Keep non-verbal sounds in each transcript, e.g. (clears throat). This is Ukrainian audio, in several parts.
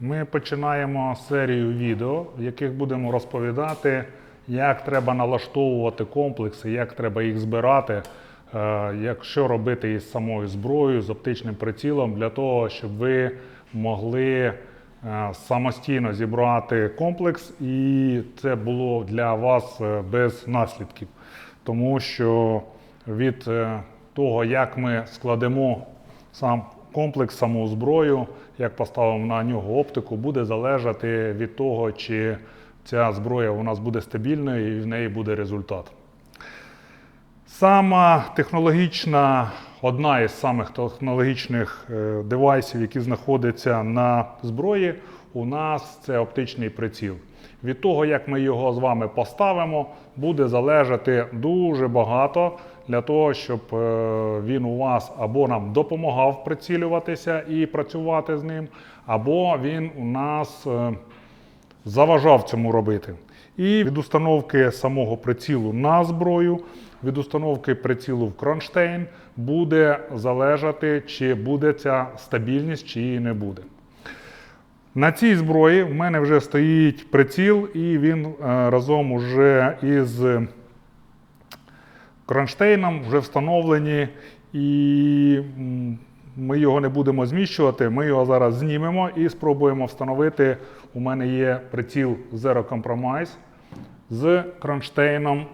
Ми починаємо серію відео, в яких будемо розповідати, як треба налаштовувати комплекси, як треба їх збирати, е, що робити із самою зброєю, з оптичним прицілом, для того, щоб ви могли е, самостійно зібрати комплекс, і це було для вас е, без наслідків. Тому що від того, як ми складемо сам комплекс, саму зброю, як поставимо на нього оптику, буде залежати від того, чи ця зброя у нас буде стабільною і в неї буде результат. Сама технологічна, одна із самих технологічних е, девайсів, які знаходяться на зброї, у нас це оптичний приціл. Від того, як ми його з вами поставимо, буде залежати дуже багато для того, щоб е, він у вас або нам допомагав прицілюватися і працювати з ним, або він у нас е, заважав цьому робити. І від установки самого прицілу на зброю, від установки прицілу в кронштейн буде залежати, чи буде ця стабільність, чи її не буде. На цій зброї в мене вже стоїть приціл, і він е, разом уже із кронштейном вже встановлені, і ми його не будемо зміщувати. Ми його зараз знімемо і спробуємо встановити. У мене є приціл Zero Compromise з кронштейном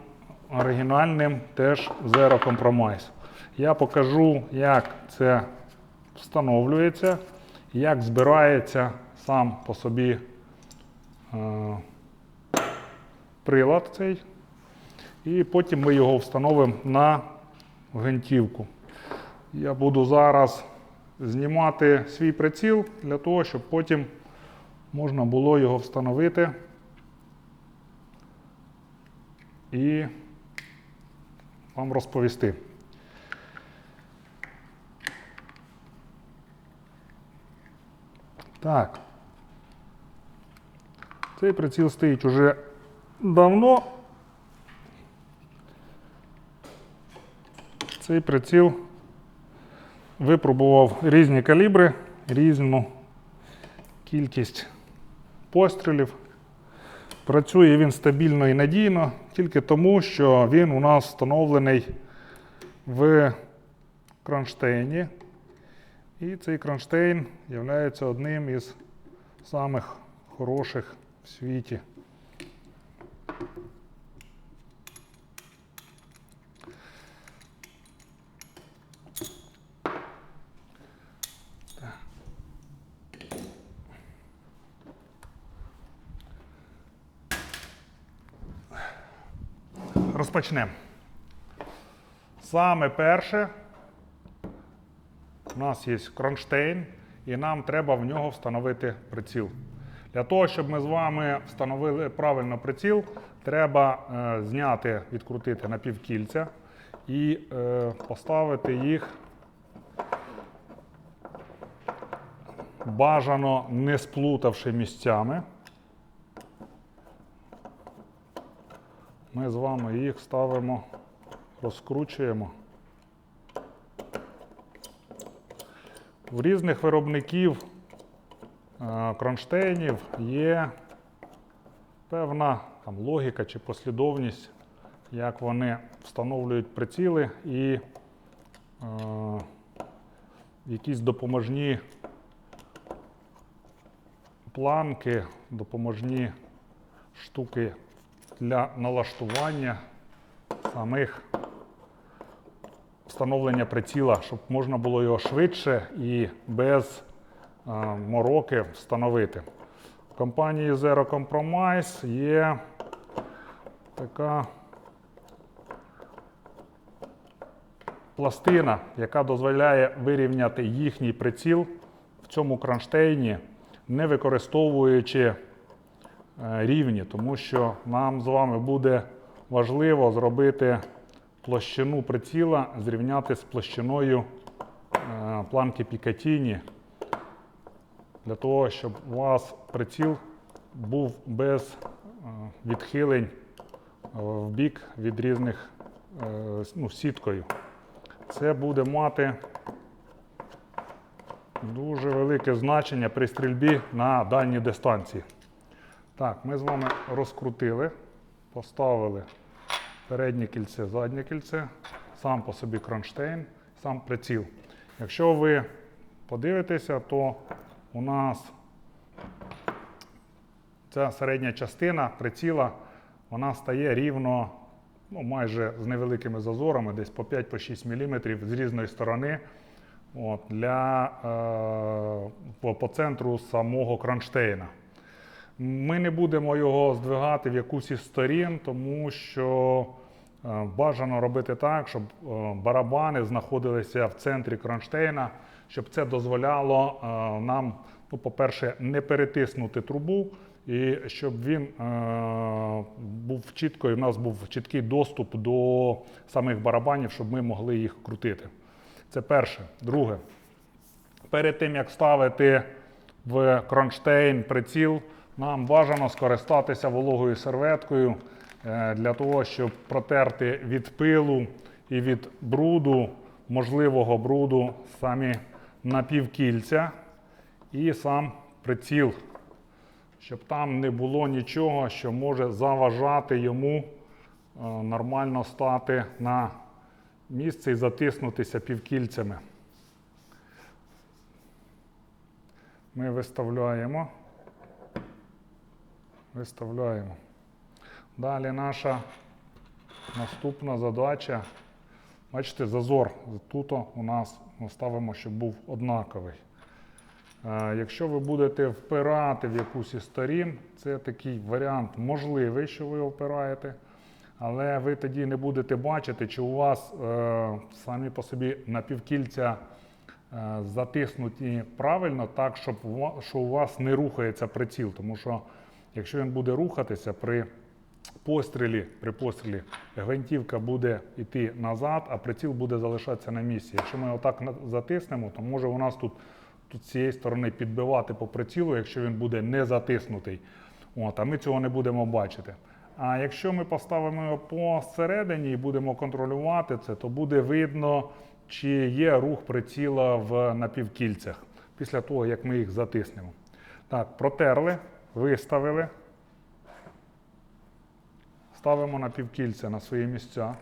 оригінальним, теж Zero Compromise. Я покажу, як це встановлюється, як збирається сам по собі е, прилад цей. І потім ми його встановимо на гвинтівку. Я буду зараз знімати свій приціл для того, щоб потім можна було його встановити і вам розповісти. Так. Цей приціл стоїть уже давно. Цей приціл випробував різні калібри, різну кількість пострілів. Працює він стабільно і надійно тільки тому, що він у нас встановлений в кронштейні. І цей кронштейн є одним із самих хороших в світі. Розпочнемо. Саме перше, у нас є кронштейн, і нам треба в нього встановити приціл. Для того, щоб ми з вами встановили правильно приціл, треба е, зняти, відкрутити напівкільця і е, поставити їх бажано не сплутавши місцями. Ми з вами їх ставимо, розкручуємо. В різних виробників е, кронштейнів є певна там, логіка чи послідовність, як вони встановлюють приціли і е, якісь допоможні планки, допоможні штуки для налаштування самих встановлення приціла, щоб можна було його швидше і без е, мороки встановити. В компанії Zero Compromise є така пластина, яка дозволяє вирівняти їхній приціл в цьому кронштейні, не використовуючи рівні, тому що нам з вами буде важливо зробити площину приціла, зрівняти з площиною е, планки Пікатіні, для того, щоб у вас приціл був без е, відхилень е, в бік від різних ну, сіткою. Це буде мати дуже велике значення при стрільбі на дальній дистанції. Так, ми з вами розкрутили, поставили переднє кільце, заднє кільце, сам по собі кронштейн, сам приціл. Якщо ви подивитеся, то у нас ця середня частина приціла вона стає рівно ну, майже з невеликими зазорами, десь по 5-6 мм з різної сторони. От, для, е, по, по центру самого кронштейна. Ми не будемо його здвигати в якусь із сторін, тому що е, бажано робити так, щоб е, барабани знаходилися в центрі кронштейна, щоб це дозволяло е, нам, ну, по-перше, не перетиснути трубу, і щоб він був чітко, і в нас був чіткий доступ до самих барабанів, щоб ми могли їх крутити. Це перше. Друге, перед тим як ставити в кронштейн приціл, нам бажано скористатися вологою серветкою е, для того, щоб протерти від пилу і від бруду, можливого бруду, самі напівкільця і сам приціл, щоб там не було нічого, що може заважати йому е, нормально стати на місце і затиснутися півкільцями. Ми виставляємо. Виставляємо. Далі наша наступна задача. Бачите, зазор тут у нас ми ставимо, щоб був однаковий. Е, Якщо ви будете впирати в якусь із сторін, це такий варіант можливий, що ви впираєте, але ви тоді не будете бачити, чи у вас е, самі по собі напівкільця е, затиснуті правильно, так, щоб що у вас не рухається приціл. Тому що якщо він буде рухатися при пострілі, при пострілі гвинтівка буде йти назад, а приціл буде залишатися на місці. Якщо ми отак затиснемо, то може у нас тут, з цієї сторони підбивати по прицілу, якщо він буде не затиснутий. От, а ми цього не будемо бачити. А якщо ми поставимо його посередині і будемо контролювати це, то буде видно, чи є рух приціла в напівкільцях після того, як ми їх затиснемо. Так, протерли, виставили. Ставимо напівкільця на свої місця.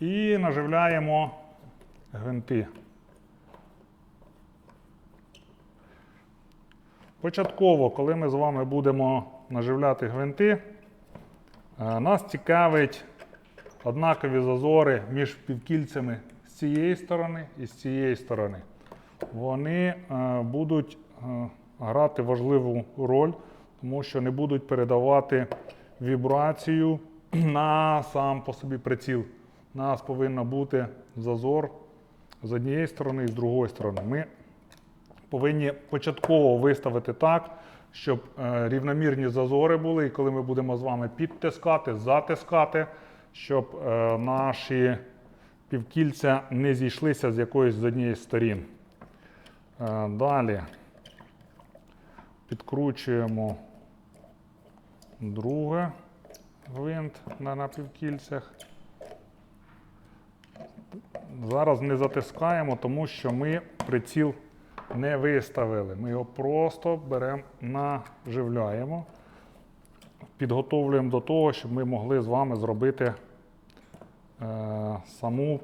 І наживляємо гвинти. Початково, коли ми з вами будемо наживляти гвинти, е, нас цікавить однакові зазори між півкільцями з цієї сторони і з цієї сторони. Вони е, будуть е, грати важливу роль, тому що не будуть передавати вібрацію (clears throat) на сам по собі приціл. У нас повинен бути зазор з однієї сторони і з другої сторони. Ми повинні початково виставити так, щоб е, рівномірні зазори були, і коли ми будемо з вами підтискати, затискати, щоб наші півкільця не зійшлися з якоїсь з однієї з сторін. Е, Далі підкручуємо друге гвинт на напівкільцях. Зараз не затискаємо, тому що ми приціл не виставили. Ми його просто беремо, наживляємо, підготовлюємо до того, щоб ми могли з вами зробити саму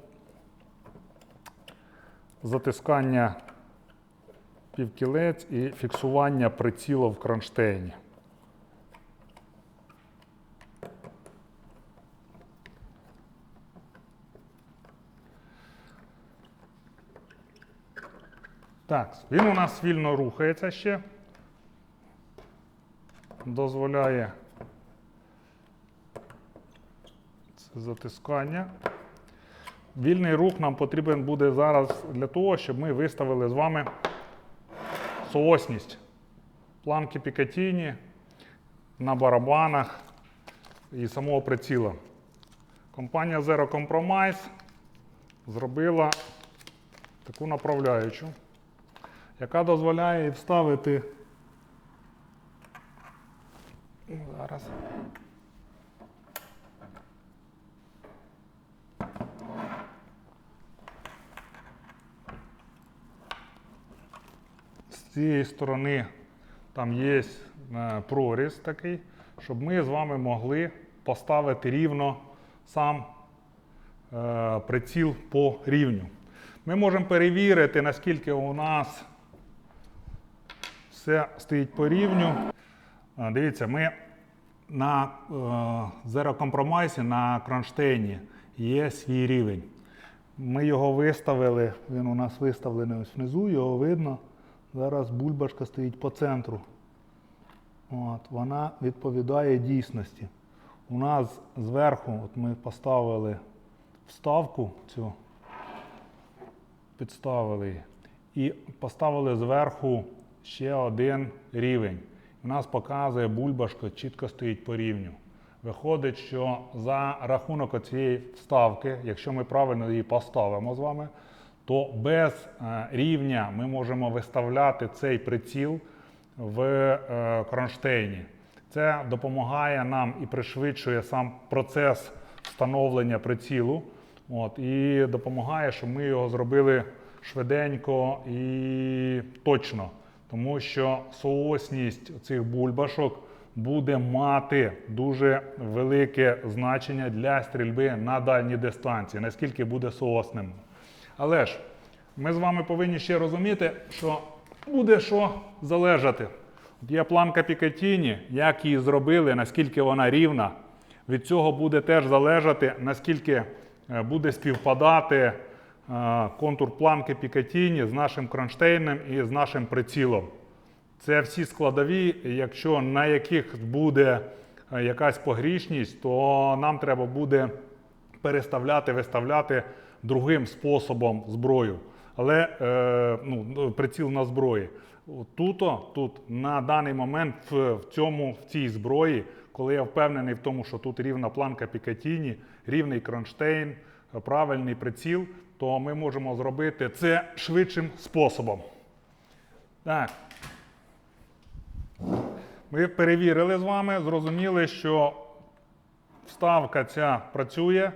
затискання півкілець і фіксування приціла в кронштейні. Так, він у нас вільно рухається ще. Дозволяє це затискання. Вільний рух нам потрібен буде зараз для того, щоб ми виставили з вами соосність. Планки Пікатіні на барабанах і самого приціла. Компанія Zero Compromise зробила таку направляючу, яка дозволяє вставити. Зараз. Цієї сторони там є е, проріз такий, щоб ми з вами могли поставити рівно сам е, приціл по рівню. Ми можемо перевірити, наскільки у нас все стоїть по рівню. Дивіться, ми на е, Zero Compromise на кронштейні є свій рівень. Ми його виставили, він у нас виставлений ось внизу, його видно. Зараз бульбашка стоїть по центру. От, вона відповідає дійсності. У нас зверху от ми поставили вставку цю, підставили її, і поставили зверху ще один рівень. У нас показує бульбашка, чітко стоїть по рівню. Виходить, що за рахунок цієї вставки, якщо ми правильно її поставимо з вами, то без е, рівня ми можемо виставляти цей приціл в е, кронштейні. Це допомагає нам і пришвидшує сам процес встановлення прицілу. От, і допомагає, щоб ми його зробили швиденько і точно. Тому що соосність цих бульбашок буде мати дуже велике значення для стрільби на дальній дистанції, наскільки буде соосним. Але ж ми з вами повинні ще розуміти, що буде що залежати. От є планка Пікатіні, як її зробили, наскільки вона рівна. Від цього буде теж залежати, наскільки е, буде співпадати е, контур планки Пікатіні з нашим кронштейном і з нашим прицілом. Це всі складові, якщо на яких буде е, якась погрішність, то нам треба буде переставляти, виставляти другим способом зброю. Але е, ну, приціл на зброї. Тут, тут на даний момент в, в, цьому, в цій зброї, коли я впевнений в тому, що тут рівна планка Пікатіні, рівний кронштейн, правильний приціл, то ми можемо зробити це швидшим способом. Так. Ми перевірили з вами, зрозуміли, що вставка ця працює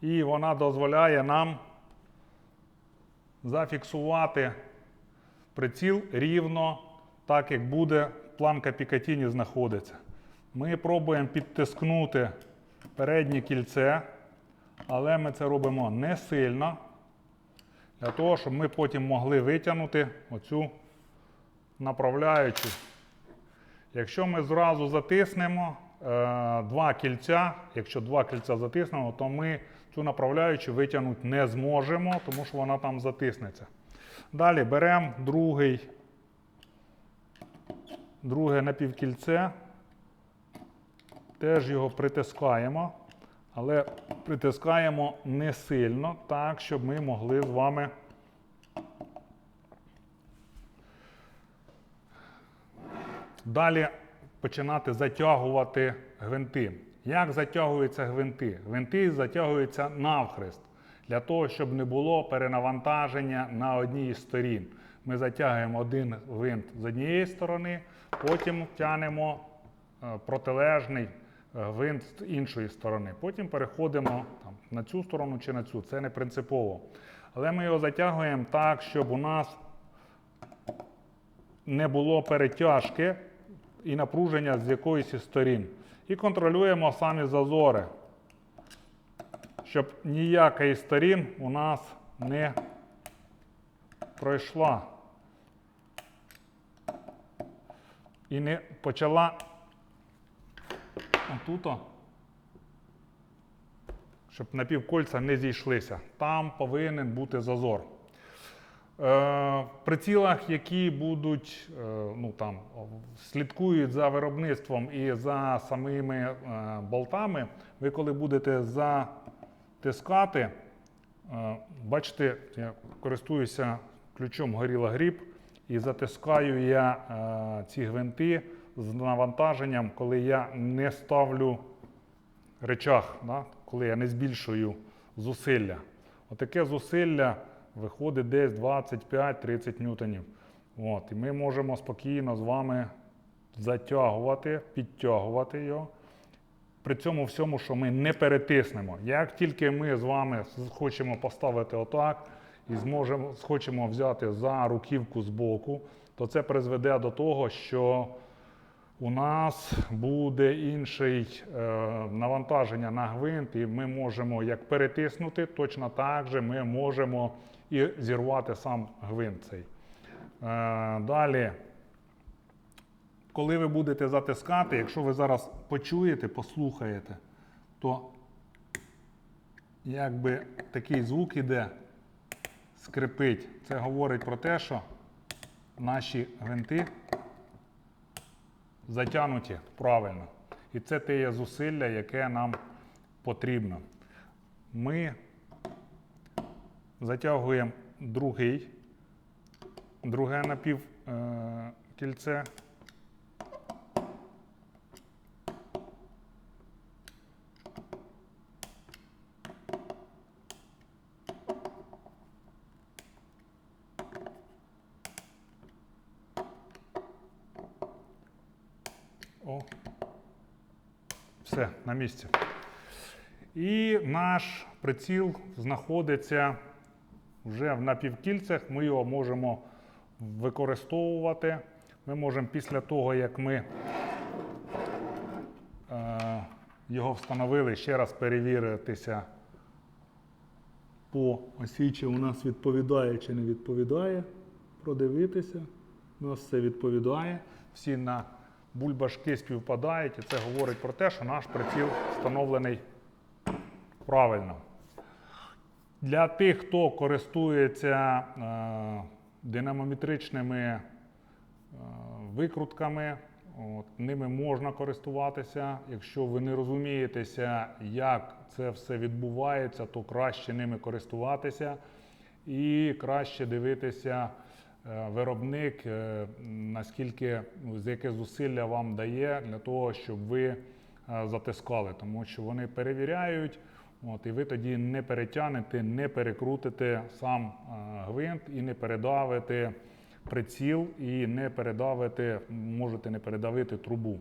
і вона дозволяє нам зафіксувати приціл рівно так, як буде планка Пікатіні знаходиться. Ми пробуємо підтискнути переднє кільце, але ми це робимо не сильно, для того, щоб ми потім могли витягнути оцю направляючу. Якщо ми зразу затиснемо е, два кільця, якщо два кільця затиснемо, то ми цю направляючу витягнути не зможемо, тому що вона там затиснеться. Далі беремо другий, друге напівкільце, теж його притискаємо, але притискаємо не сильно, так, щоб ми могли з вами Далі починати затягувати гвинти. Як затягуються гвинти? Гвинти затягуються навхрест для того, щоб не було перенавантаження на одній із сторін. Ми затягуємо один гвинт з однієї сторони, потім тянемо е, протилежний е, гвинт з іншої сторони. Потім переходимо там, на цю сторону чи на цю. Це не принципово. Але ми його затягуємо так, щоб у нас не було перетяжки і напруження з якоїсь із сторін. І контролюємо самі зазори, щоб ніяка із сторін у нас не пройшла і не почала отут, щоб напівкольця не зійшлися. Там повинен бути зазор. Е, прицілах, які будуть, е, ну там слідкують за виробництвом і за самими е, болтами, ви коли будете затискати, бачите, я користуюся ключом Горіла Гріб і затискаю я ці гвинти з навантаженням, коли я не ставлю речах, да? коли я не збільшую зусилля. Отаке зусилля виходить десь 25-30 ньютонів. От, і ми можемо спокійно з вами затягувати, підтягувати його. При цьому всьому, що ми не перетиснемо. Як тільки ми з вами хочемо поставити отак, і зможемо, схочемо взяти за руківку з боку, то це призведе до того, що у нас буде інший е, навантаження на гвинт, і ми можемо як перетиснути, точно так же ми можемо і зірвати сам гвинт цей. Е, далі, коли ви будете затискати, якщо ви зараз почуєте, послухаєте, то якби такий звук іде, скрипить. Це говорить про те, що наші гвинти затягнуті правильно. І це те є зусилля, яке нам потрібно. Ми затягуємо другий, друге напівкільце. О, все, на місці. І наш приціл знаходиться вже в напівкільцях. Ми його можемо використовувати. Ми можемо після того, як ми е, його встановили, ще раз перевіритися по осі, чи у нас відповідає чи не відповідає. Продивитися. У нас все відповідає. Всі на бульбашки співпадають, і це говорить про те, що наш приціл встановлений правильно. Для тих, хто користується е, динамометричними е, викрутками, от, ними можна користуватися. Якщо ви не розумієтеся, як це все відбувається, то краще ними користуватися і краще дивитися е, виробник, наскільки з яке зусилля вам дає для того, щоб ви затискали, тому що вони перевіряють. От, і ви тоді не перетягнете, не перекрутите сам е, гвинт і не передавите приціл, і не передавите, можете не передавити трубу.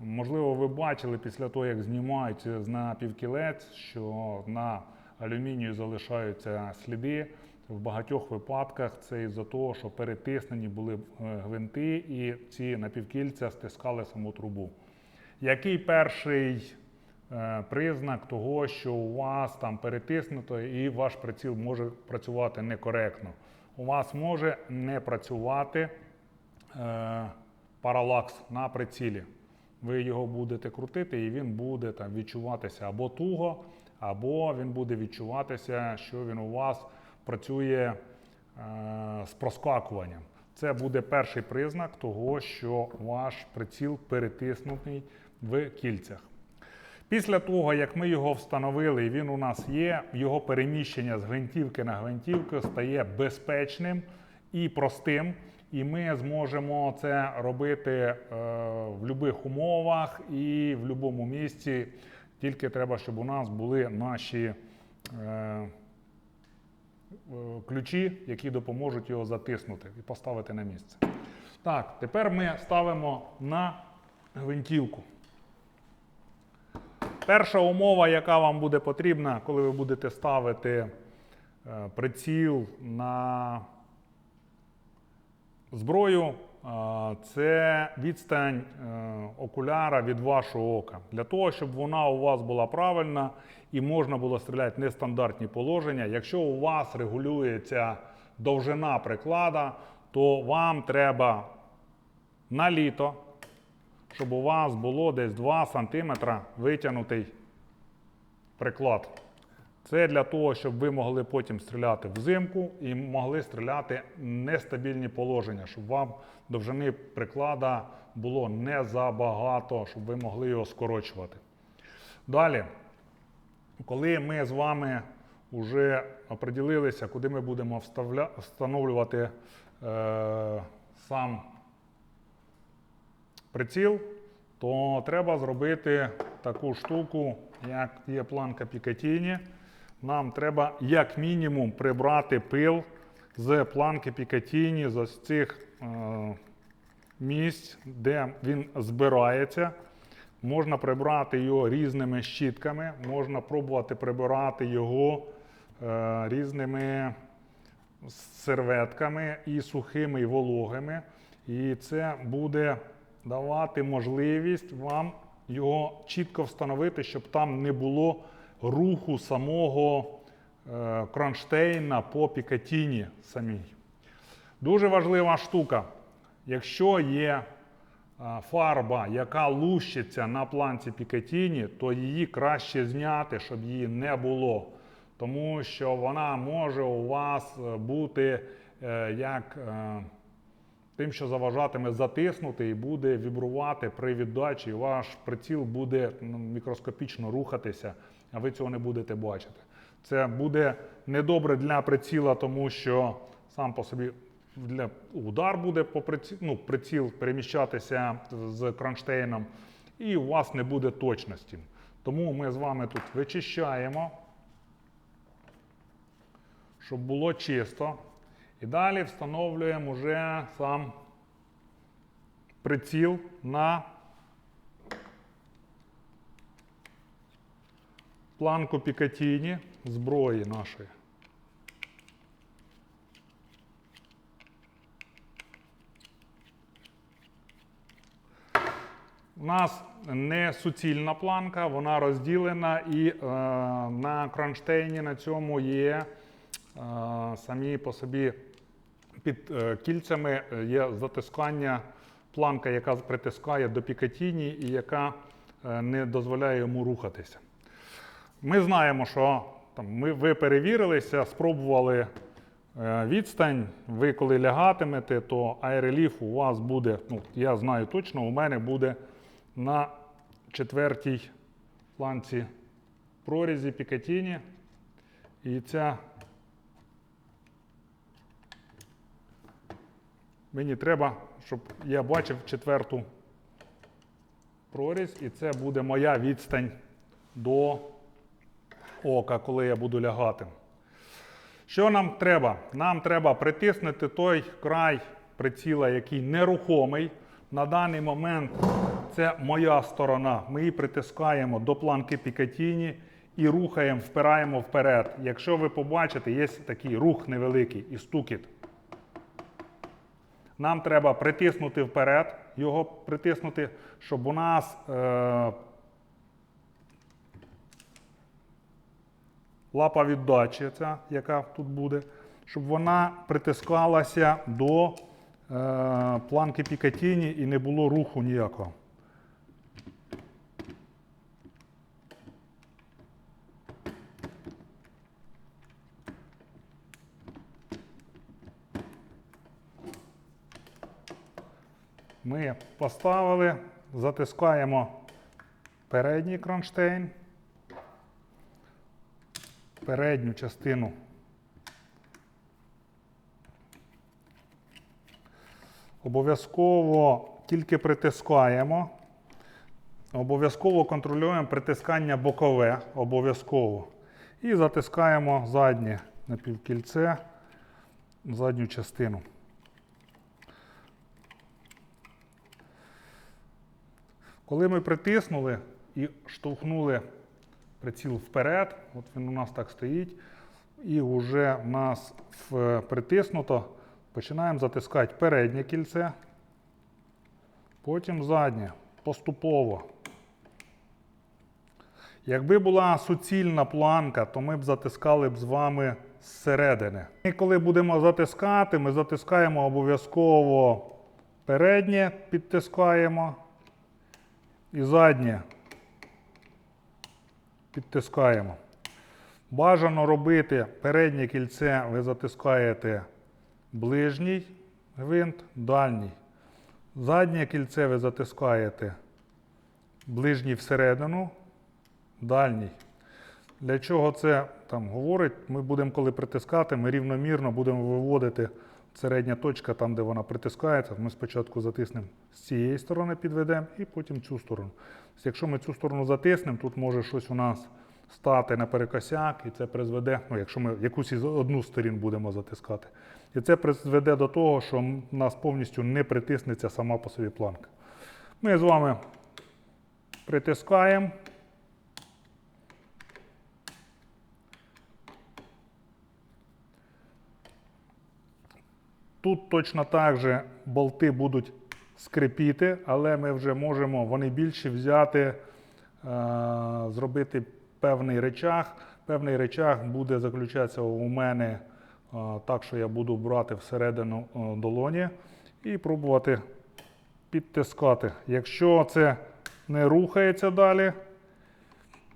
Можливо, ви бачили після того, як знімають з напівкілець, що на алюмінію залишаються сліди. В багатьох випадках це із-за того, що перетиснені були е, гвинти, і ці напівкільця стискали саму трубу. Який перший признак того, що у вас там перетиснуто і ваш приціл може працювати некоректно? У вас може не працювати е, паралакс на прицілі. Ви його будете крутити, і він буде там відчуватися або туго, або він буде відчуватися, що він у вас працює е, з проскакуванням. Це буде перший признак того, що ваш приціл перетиснутий в кільцях. Після того, як ми його встановили, і він у нас є, його переміщення з гвинтівки на гвинтівку стає безпечним і простим. І ми зможемо це робити е, в будь-яких умовах і в будь-якому місці. Тільки треба, щоб у нас були наші е, е, ключі, які допоможуть його затиснути і поставити на місце. Так, тепер ми ставимо на гвинтівку. Перша умова, яка вам буде потрібна, коли ви будете ставити е, приціл на зброю, е, це відстань е, окуляра від вашого ока. Для того, щоб вона у вас була правильна і можна було стріляти нестандартні положення. Якщо у вас регулюється довжина приклада, то вам треба на літо щоб у вас було десь 2 см витягнутий приклад. Це для того, щоб ви могли потім стріляти взимку і могли стріляти нестабільні положення, щоб вам довжини приклада було не забагато, щоб ви могли його скорочувати. Далі, коли ми з вами вже оприділилися, куди ми будемо встановлювати е... сам приціл, то треба зробити таку штуку, як є планка Пікатіні. Нам треба як мінімум прибрати пил з планки Пікатіні, з ось цих е, місць, де він збирається. Можна прибрати його різними щітками, можна пробувати прибирати його е, різними серветками і сухими, і вологими. І це буде давати можливість вам його чітко встановити, щоб там не було руху самого е, кронштейна по пікатіні самій. Дуже важлива штука. Якщо є фарба, яка лущиться на планці Пікатіні, то її краще зняти, щоб її не було. Тому що вона може у вас е, бути е, як е, тим, що заважатиме затиснути і буде вібрувати при віддачі, і ваш приціл буде ну, мікроскопічно рухатися, а ви цього не будете бачити. Це буде недобре для приціла, тому що сам по собі для удар буде по приціл, ну, приціл переміщатися з кронштейном, і у вас не буде точності. Тому ми з вами тут вичищаємо, щоб було чисто. І далі встановлюємо вже сам приціл на планку Пікатіні зброї нашої. У нас не суцільна планка, вона розділена і е, на кронштейні на цьому є самі по собі під е, кільцями е, є затискання, планка, яка притискає до пікатіні і яка е, не дозволяє йому рухатися. Ми знаємо, що там, ми, ви перевірилися, спробували відстань. Ви коли лягатимете, то аереліф у вас буде, ну, я знаю точно, у мене буде на четвертій планці прорізі Пікатіні. І ця мені треба, щоб я бачив четверту прорізь, і це буде моя відстань до ока, коли я буду лягати. Що нам треба? Нам треба притиснути той край приціла, який нерухомий. На даний момент це моя сторона. Ми її притискаємо до планки Пікатіні і рухаємо, впираємо вперед. Якщо ви побачите, є такий рух невеликий і стукіт. Нам треба притиснути вперед, його притиснути, щоб у нас е, лапа віддачі, ця, яка тут буде, щоб вона притискалася до е, планки Пікатіні і не було руху ніякого. Ми поставили, затискаємо передній кронштейн, передню частину. Обов'язково тільки притискаємо. Обов'язково контролюємо притискання бокове, обов'язково. І затискаємо заднє напівкільце, задню частину. Коли ми притиснули і штовхнули приціл вперед, от він у нас так стоїть, і вже в нас притиснуто, починаємо затискати переднє кільце, потім заднє, поступово. Якби була суцільна планка, то ми б затискали б з вами зсередини. І коли будемо затискати, ми затискаємо обов'язково переднє, підтискаємо і заднє підтискаємо. Бажано робити переднє кільце, ви затискаєте ближній гвинт, дальній. Заднє кільце ви затискаєте ближній всередину, дальній. Для чого це там говорить? Ми будемо, коли притискати, ми рівномірно будемо виводити середня точка, там, де вона притискається. Ми спочатку затиснемо з цієї сторони, підведемо і потім цю сторону. Якщо ми цю сторону затиснемо, тут може щось у нас стати наперекосяк, і це призведе, ну, якщо ми якусь із одну з сторін будемо затискати. І це призведе до того, що в нас повністю не притиснеться сама по собі планка. Ми з вами притискаємо. Тут точно так же болти будуть скрипіти, але ми вже можемо вони більші взяти, е, зробити певний речах. Певний речах буде заключатися у мене е, так, що я буду брати всередину е, долоні і пробувати підтискати. Якщо це не рухається далі,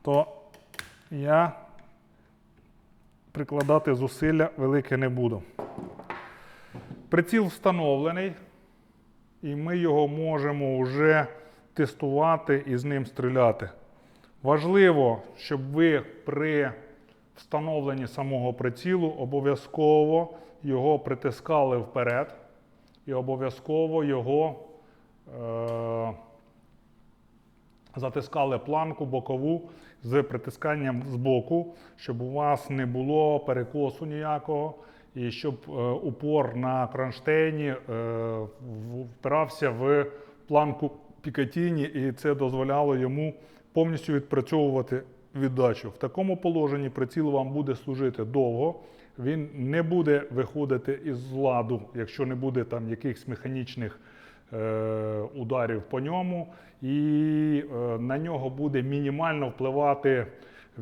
то я прикладати зусилля велике не буду. Приціл встановлений, і ми його можемо вже тестувати і з ним стріляти. Важливо, щоб ви при встановленні самого прицілу обов'язково його притискали вперед і обов'язково його е- затискали планку бокову з притисканням з боку, щоб у вас не було перекосу ніякого, і щоб е, упор на кронштейні е, впирався в планку Пікатіні, і це дозволяло йому повністю відпрацьовувати віддачу. В такому положенні приціл вам буде служити довго. Він не буде виходити із ладу, якщо не буде там якихось механічних е, ударів по ньому, і е, на нього буде мінімально впливати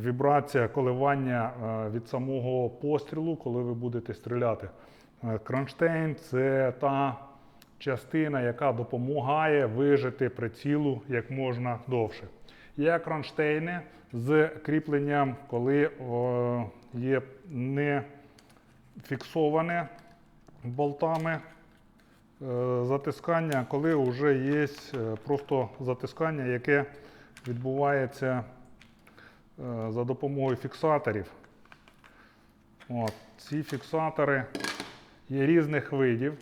вібрація коливання е, від самого пострілу, коли ви будете стріляти. Е, Кронштейн це та частина, яка допомагає вижити прицілу як можна довше. Є кронштейни з кріпленням, коли е, є не фіксоване болтами затискання, коли вже є просто затискання, яке відбувається за допомогою фіксаторів. От, ці фіксатори є різних видів.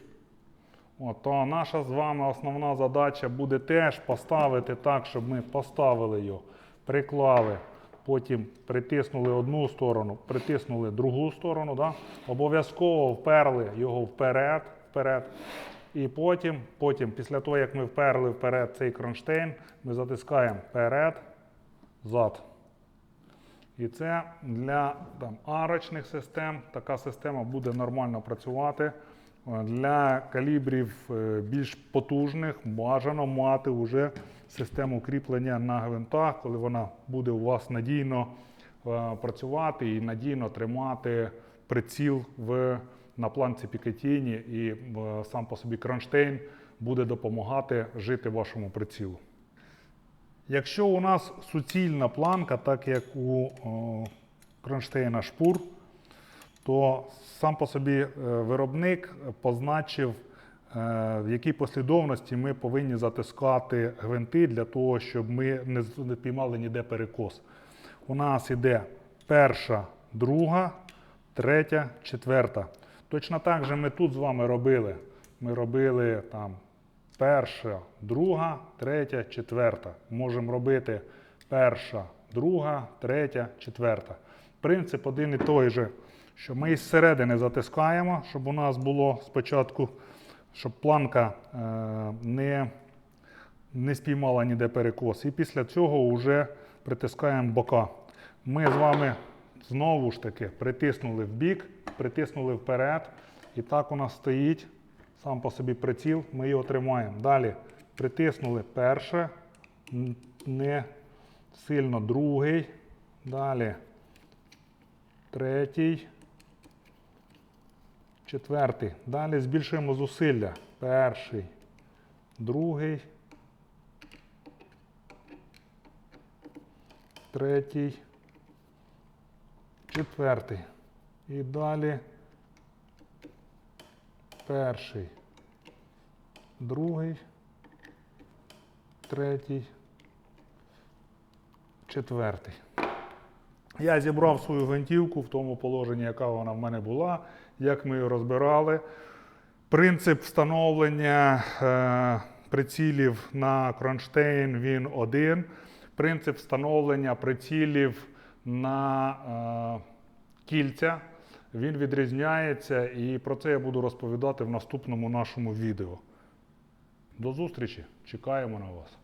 От, то наша з вами основна задача буде теж поставити так, щоб ми поставили його, приклали, потім притиснули одну сторону, притиснули другу сторону. Да? Обов'язково вперли його вперед, вперед. І потім, потім, після того, як ми вперли вперед цей кронштейн, ми затискаємо вперед, зад. І це для там, арочних систем така система буде нормально працювати. Е, Для калібрів е, більш потужних бажано мати вже систему кріплення на гвинтах, коли вона буде у вас надійно е, працювати і надійно тримати приціл в, на планці Пікетіні, і сам по собі кронштейн буде допомагати жити вашому прицілу. Якщо у нас суцільна планка, так як у о, кронштейна шпур, то сам по собі е, виробник позначив, е, в якій послідовності ми повинні затискати гвинти для того, щоб ми не піймали ніде перекос. У нас іде перша, друга, третя, четверта. Точно так же ми тут з вами робили. Ми робили там перша, друга, третя, четверта. Можемо робити перша, друга, третя, четверта. Принцип один і той же, що ми із середини затискаємо, щоб у нас було спочатку, щоб планка е, не, не спіймала ніде перекос. І після цього вже притискаємо бока. Ми з вами знову ж таки притиснули в бік, притиснули вперед. І так у нас стоїть сам по собі приціл, ми його тримаємо. Далі притиснули перше, не сильно другий. Далі третій, четвертий. Далі збільшуємо зусилля. Перший, другий, третій, четвертий. І далі перший, другий, третій, четвертий. Я зібрав свою гвинтівку в тому положенні, яка вона в мене була, як ми її розбирали. Принцип встановлення е, прицілів на кронштейн він один. Принцип встановлення прицілів на е, кільця він відрізняється, і про це я буду розповідати в наступному нашому відео. До зустрічі! Чекаємо на вас!